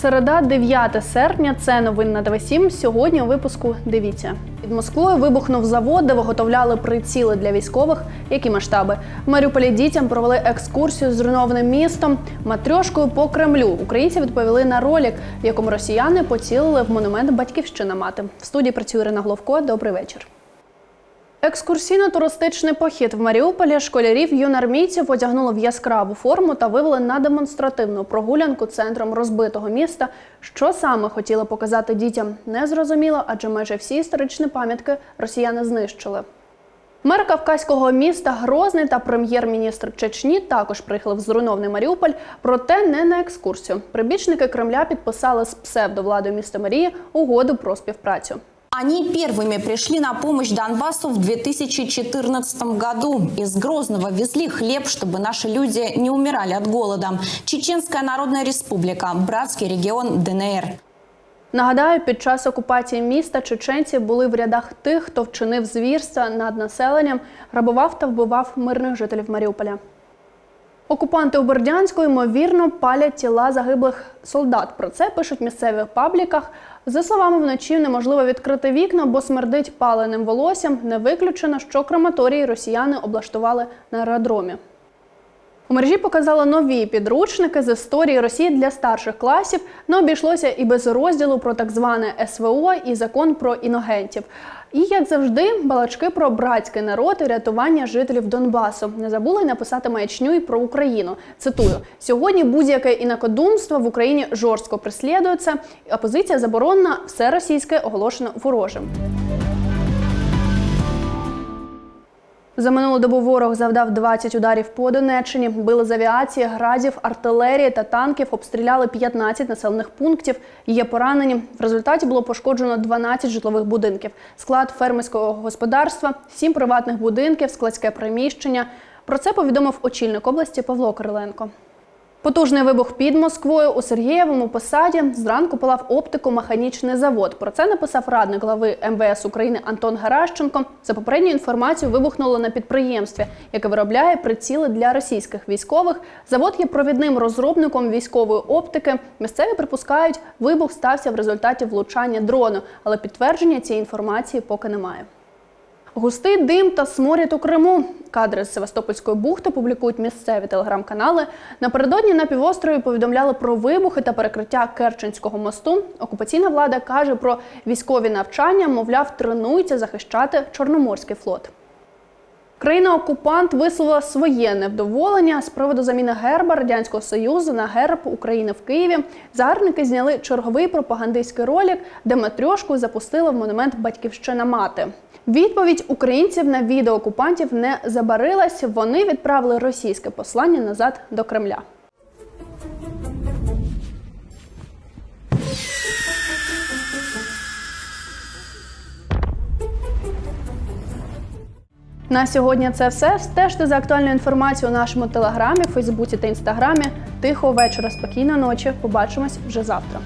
Середа, 9 серпня. Це новини на ТВ7. Сьогодні у випуску дивіться. Під Москвою вибухнув завод, де виготовляли приціли для військових. Які масштаби? В Маріуполі дітям провели екскурсію з зруйнованим містом. Матрьошкою по Кремлю. Українці відповіли на ролик, в якому росіяни поцілили в монумент Батьківщина мати. В студії працює Ірина Головко. Добрий вечір. Екскурсійно-туристичний похід в Маріуполі школярів юнармійців одягнули в яскраву форму та вивели на демонстративну прогулянку центром розбитого міста. Що саме хотіли показати дітям, не зрозуміло, адже майже всі історичні пам'ятки росіяни знищили. Мер кавказького міста Грозний та прем'єр-міністр Чечні також приїхали в зруйнований Маріуполь, проте не на екскурсію. Прибічники Кремля підписали з псевдовладою міста Марії угоду про співпрацю. Они первыми пришли на помощь Донбассу в 2014 году. Из Грозного везли хлеб, чтобы наши люди не умирали от голода. Чеченская Народная Республика, братский регион ДНР. Нагадаю, під час окупації міста чеченці були в рядах тих, хто вчинив звірства над населенням, грабував та вбивав мирних жителів Маріуполя. Окупанти у Бердянську ймовірно палять тіла загиблих солдат. Про це пишуть в місцевих пабліках. За словами вночі неможливо відкрити вікна, бо смердить паленим волоссям. Не виключено, що крематорії росіяни облаштували на аеродромі. У мережі показали нові підручники з історії Росії для старших класів. Не обійшлося і без розділу про так зване СВО і закон про іногентів. І як завжди, балачки про братський народ і рятування жителів Донбасу. Не забули написати маячню і про Україну. Цитую: сьогодні будь-яке інакодумство в Україні жорстко преслідується. Опозиція заборонена, все російське оголошено ворожим. За минулу добу ворог завдав 20 ударів по Донеччині. Били з авіації, градів, артилерії та танків. Обстріляли 15 населених пунктів. Є поранені. В результаті було пошкоджено 12 житлових будинків, склад фермерського господарства, 7 приватних будинків, складське приміщення. Про це повідомив очільник області Павло Кириленко. Потужний вибух під Москвою у Сергієвому посаді зранку палав оптико-механічний завод. Про це написав радник глави МВС України Антон Гаращенко. За попередньою інформацією, вибухнуло на підприємстві, яке виробляє приціли для російських військових. Завод є провідним розробником військової оптики. Місцеві припускають, вибух стався в результаті влучання дрону, але підтвердження цієї інформації поки немає. Густий дим та сморід у Криму. Кадри з Севастопольської бухти публікують місцеві телеграм-канали. Напередодні на півострові повідомляли про вибухи та перекриття Керченського мосту. Окупаційна влада каже про військові навчання, мовляв, тренуються захищати Чорноморський флот. Країна-окупант висловила своє невдоволення з приводу заміни герба Радянського Союзу на герб України в Києві. Загарбники зняли черговий пропагандистський ролик, де матрьошку запустили в монумент Батьківщина мати. Відповідь українців на відео окупантів не забарилась. Вони відправили російське послання назад до Кремля. На сьогодні це все. Стежте за актуальною інформацією у нашому телеграмі, Фейсбуці та інстаграмі. Тихого вечора, спокійної ночі. Побачимось вже завтра.